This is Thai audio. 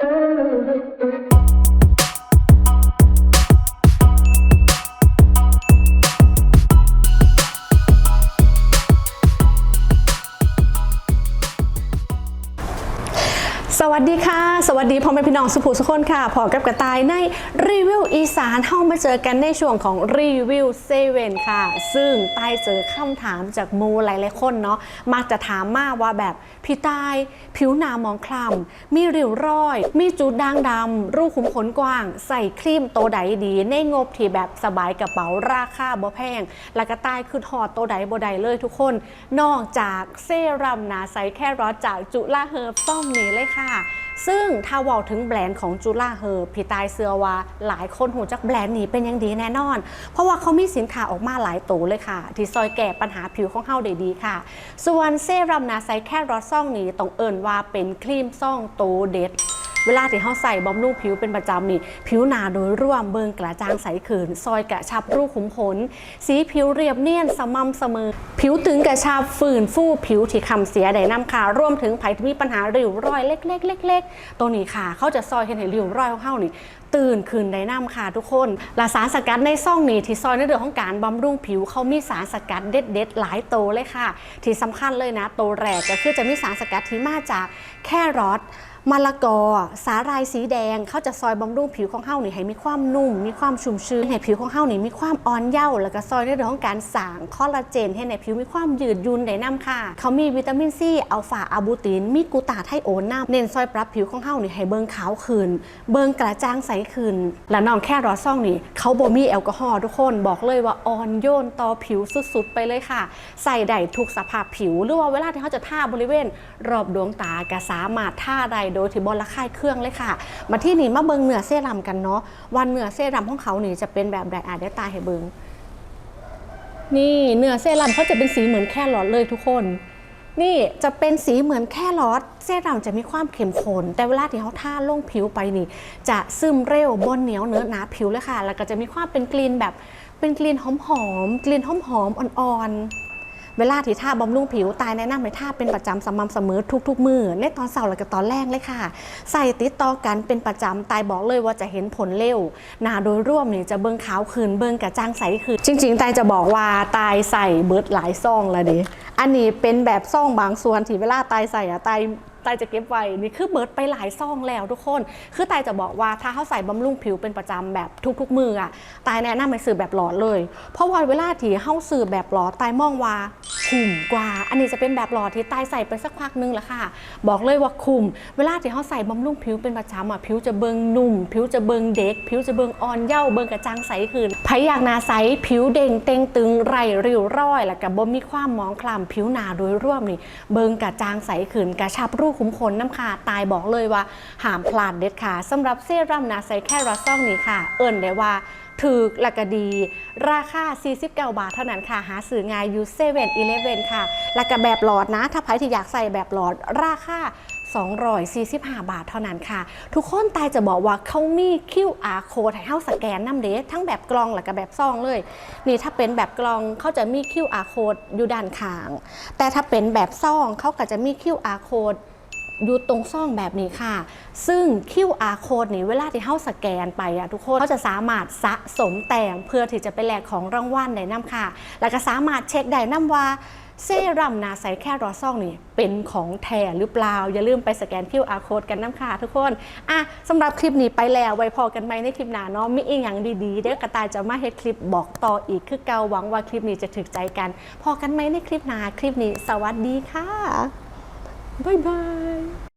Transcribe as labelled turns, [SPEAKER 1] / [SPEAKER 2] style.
[SPEAKER 1] ส วัสดีค่ะ สวัสดีพ่อแม่พี่น้องสุภูสุคนค่ะ พอกับกระต่ายในรีวิวอีสานเข้ามาเจอกันในช่วงของรีวิวเซเว่นค่ะ ซึ่งใต้เจอคำถามจากมูหลายๆคนเนาะมักจะถามมาว่าแบบพี่ใต้ผิวหนามองคล้ำมีริ้วรอย มีจุดด่างดำรูขุมขนกว้าง ใส่ครีมโตใดดี ในงบที่แบบสบายกระเป๋าราคาบ่แพง แล้วก็ใต้คือถอดโตใดบ่ใดเลยทุกคน นอกจากเซรั่มหนาใสแค่รอจากจุฬาเฮิร์บซ่องนี้เลยค่ะซึ่งถ้าว่าถึงแบรนด์ของจูล่าเฮอร์พี่ตายเสือว่าหลายคนหูจักแบรนด์นี้เป็นอยังดีแน่นอน เพราะว่าเขามีสินค้าออกมาหลายตัวเลยค่ะ ที่ซอยแก้ปัญหาผิวของเฮาได้ดีค่ะ ส่วนเซรั่มนาไซแค่รอดซ่องนี้ต้องเอิ่นว่าเป็นครีมซ่องโตเด็ด เวลาที่เขาใส่บำรุงผิวเป็นประจำนี่ผิวหนาโดยรวมเบิงกระจ่างใสขืน ซอยกระชับรูขุมขนสีผิวเรียบเนียนสม่ำเสมอ ผิวตึงกระชับฝืนฟูผิวที่คำเสียได้น้ำค่ะรวมถึงไผที่มีปัญหาริ้วรอยเล็กๆเล็กๆตัวนี้ค่ะ เขาจะซอยเห็นเห็นริ้วรอยของเขานี่ตื่นคืนได้น้ำค่ะทุกคนละสารสกัดในซ่องนี้ที่ซอยในเรื่องของการบำรุงผิวเขามีสารสกัดเด็ดๆหลายโตวเลยค่ะ ที่สำคัญเลยนะโตแรกก็คือจะมีสารสกัดที่มาจากแครอท มะละกอ สาหร่ายสีแดงเขาจะซอยบำรุงผิวของเฮาหนี่ให้มีความนุ่ม มีความชุ่มชื้นให้ผิวของเฮาหนี่มีความอ่อนเยาว์แล้วก็ซอยในเรื่องของการสร้างคอลลาเจนให้ในผิวมีความยืดยุ่นได้น้ำค่ะเขามีวิตามินซีอัลฟาอะบูติน มีกูตาไทโอนน้ำเน้นซอยปรับผิวของเฮาหนี่ให้เบิงขาวขึ้นเบิงกระจ่างใสขึ้นและน้องแค่รอซ่องนี่เขาบ่มีแอลกอฮอล์ทุกคนบอกเลยว่าอ่อนโยนต่อผิวสุดๆ ไปเลยค่ะ ใส่ได้ทุกสภาพผิว หรือว่าเวลาที่เขาจะทาบริเวณ รอบดวงตาก็สามารถทาได้โดยที่บนระค่ายเครื่องเลยค่ะ มาที่นี่มาเบิงเนื้อเซรั่มกันเนาะวันเนื้อเซรั่มของเขานี่จะเป็นแบบใดอาจได้ตายให้เบิงนี่เนื้อเซรั่มเขาจะเป็นสีเหมือนแค่หลอดเลยทุกคน นี่จะเป็นสีเหมือนแค่ลอดเซรั่มจะมีความเข้มข้นแต่เวลาที่เขาทาลงผิวไปนี่ จะซึมเร็วบนเหนียวเนื้อหนาผิวเลยค่ะ แล้วก็จะมีความเป็นกลิ่นแบบเป็นกลิ่นหอมๆกลิ่นหอมๆอ่อนๆ เวลาที่ทาบำรุงผิวตายแนะนำให้ทาเป็นประจำสม่ำเสมอทุก ๆ มือในตอนเช้าและก็ตอนแรกเลยค่ะ ใส่ติดต่อกันเป็นประจำตายบอกเลยว่าจะเห็นผลเร็วหน้าโดยร่วมนี่จะเบิงขาวคืนเบิงกระจ่างใสคืนจริง ๆ ตายจะบอกว่าตายใส่เบิร์ดหลายซองแล้วดิอันนี้เป็นแบบซองบางส่วนที่เวลาตายใส่อะตาย ตายจะเก็บไว้นี่คือเบิร์ดไปหลายซองแล้วทุกคน คือตายจะบอกว่าถ้าเขาใส่บำรุงผิวเป็นประจำแบบทุก ๆ มืออะตายแนะนำให้ซื้อแบบหลอดเลย เพราะว่าเวลาที่เขาซื้อแบบหลอดตายมองว่าคุ้มกว่า อันนี้จะเป็นแบบหลอดที่ตายใส่ไปสักพักนึงแล้วค่ะ บอกเลยว่าคุ้มเวลาที่เขาใส่บำรุงผิวเป็นประจำอะผิวจะเบิงนุ่ม ผิวจะเบิงเด็ก ผิวจะเบิงอ่อนเย้าเบิงกระจ่างใสขึ้นใครอยากนาใสผิวเด่งเต่งตึงไรริ้วร้อย แล้วก็บ่มีความหมองคล้ำผิวหนาโดยรวมนี่เบิงกระจางใสขึ้นกระชับรูขุมขนน้ำขาตายบอกเลยว่าห้ามพลาดเด็ดขาดสำหรับเซรั่มนาใสแค่รอซ่องนี้ค่ะ เอิ่นได้ว่าถูกละก็ดี ราคา 49 บาทเท่านั้นค่ะ หาซื้อง่ายอยู่เซเว่นอีเลฟเว่นค่ะแล้วก็แบบหลอดนะ ถ้าใครที่อยากใส่แบบหลอดราคา245 บาทเท่านั้นค่ะ ทุกคนตายจะบอกว่าเขามี QR code ให้เฮาสแกนน้ำเดททั้งแบบกลองและก็แบบซองเลย นี่ถ้าเป็นแบบกลองเขาจะมี QR code อยู่ด้านข้าง แต่ถ้าเป็นแบบซองเขาก็จะมี QR code อยู่ตรงซ่องแบบนี้ค่ะ ซึ่ง QR code นี้เวลาที่เฮาสแกนไปอะทุกคนเขาจะสามารถสะสมแต้มเพื่อที่จะไปแลกของรางวัลได้นํค่ะ แล้วก็สามารถเช็คได้นํว่าเซรั่มนาใสแค่รอซ่องนี่เป็นของแท้หรือเปล่า อย่าลืมไปสแกน QR code กันน้ำค่ะทุกคนอะสำหรับคลิปนี้ไปแล้วไว้พอกันไหมในคลิปหน้าเนาะมีอีกอย่างดีๆ เดี๋ยวกระต่ายจะมาเฮ็ดคลิปบอกต่ออีกคือเกาหวังว่าคลิปนี้จะถึกใจกัน พอกันไหมในคลิปหน้าคลิปนี้ สวัสดีค่ะ บ๊ายบาย